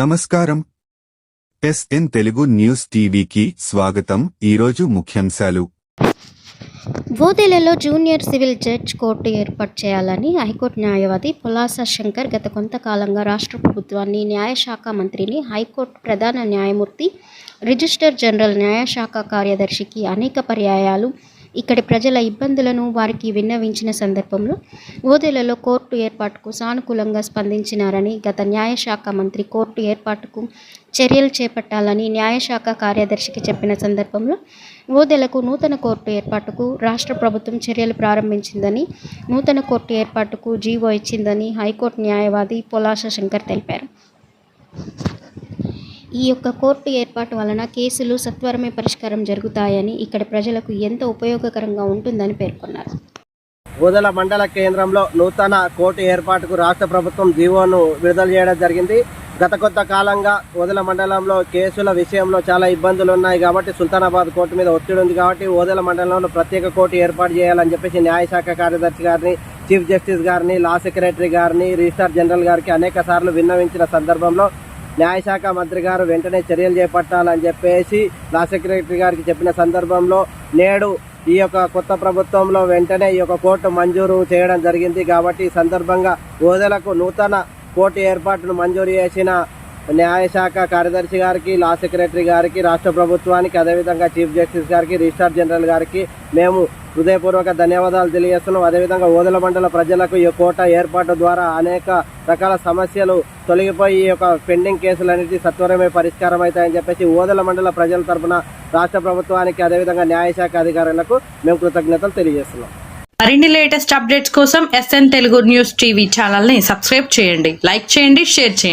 నమస్కారం. SN Telugu news టీవీకి స్వాగతం. ఈరోజు ముఖ్యాంశాలు. బోధేలలో జూనియర్ సివిల్ జడ్జ్ కోర్టు ఏర్పాటు చేయాలని హైకోర్టు న్యాయవాది పులాస శంకర్ గత కొంతకాలంగా రాష్ట్ర ప్రభుత్వాన్ని న్యాయశాఖ మంత్రిని హైకోర్టు ప్రధాన న్యాయమూర్తి రిజిస్టర్ జనరల్ న్యాయశాఖ కార్యదర్శికి అనేక పర్యాయాలు ఇక్కడి ప్రజల ఇబ్బందులను వారికి విన్నవించిన సందర్భంలో ఓదెలలో కోర్టు ఏర్పాటుకు సానుకూలంగా స్పందించినారని గత న్యాయశాఖ మంత్రి కోర్టు ఏర్పాటుకు చర్యలు చేపట్టాలని న్యాయశాఖ కార్యదర్శికి చెప్పిన సందర్భంలో ఓదెలకు నూతన కోర్టు ఏర్పాటుకు రాష్ట్ర ప్రభుత్వం చర్యలు ప్రారంభించిందని నూతన కోర్టు ఏర్పాటుకు జీవో ఇచ్చిందని హైకోర్టు న్యాయవాది పొలాశ శంకర్ తెలిపారు. ఈ యొక్క కోర్టు ఏర్పాటు వలన కేసులు సత్వరమే పరిష్కారం జరుగుతాయని ఇక్కడ ప్రజలకు ఎంతో ఉపయోగకరంగా ఉంటుందని పేర్కొన్నారు. ఊదల మండల కేంద్రంలో నూతన కోర్టు ఏర్పాటుకు రాష్ట్ర ప్రభుత్వం జీవోను విడుదల చేయడం జరిగింది. గత కొత్త కాలంగా ఓదెల మండలంలో కేసుల విషయంలో చాలా ఇబ్బందులు ఉన్నాయి కాబట్టి సుల్తానాబాద్ కోర్టు మీద ఒత్తిడి ఉంది కాబట్టి ఓదెల మండలంలో ప్రత్యేక కోర్టు ఏర్పాటు చేయాలని చెప్పేసి న్యాయశాఖ కార్యదర్శి గారిని చీఫ్ జస్టిస్ గారిని లా సెక్రటరీ గారిని రిజిస్టార్ జనరల్ గారికి అనేక సార్లు విన్నవించిన సందర్భంలో న్యాయశాఖ మంత్రి గారు వెంటనే చర్యలు చేపట్టాలని చెప్పేసి లా సెక్రటరీ గారికి చెప్పిన సందర్భంలో నేడు ఈ యొక్క కొత్త ప్రభుత్వంలో వెంటనే ఈ యొక్క కోర్టు మంజూరు చేయడం జరిగింది కాబట్టి ఈ సందర్భంగా ఓదలకు నూతన కోర్టు ఏర్పాటును మంజూరు చేసిన న్యాయశాఖ కార్యదర్శి గారికి లా సెక్రటరీ గారికి రాష్ట్ర ప్రభుత్వానికి అదేవిధంగా చీఫ్ జస్టిస్ గారికి రిజిస్టార్ జనరల్ గారికి మేము హృదయపూర్వక ధన్యవాదాలు తెలియజేస్తున్నాం. అదేవిధంగా ఓదెల మండల ప్రజలకు ఈ కోట ఏర్పాటు ద్వారా అనేక రకాల సమస్యలు తొలగిపోయి ఈ యొక్క పెండింగ్ కేసులన్నిటి సత్వరమే పరిష్కారం అవుతాయని చెప్పేసి ఓదెల మండల ప్రజల తరపున రాష్ట్ర ప్రభుత్వానికి అదేవిధంగా న్యాయశాఖ అధికారులకు మేము కృతజ్ఞతలు తెలియజేస్తున్నాం. మరిన్ని లేటెస్ట్ అప్డేట్స్ కోసం ఎస్ఎన్ తెలుగు న్యూస్ టీవీ ఛానల్ని సబ్స్క్రైబ్ చేయండి. లైక్ చేయండి షేర్ చేయండి.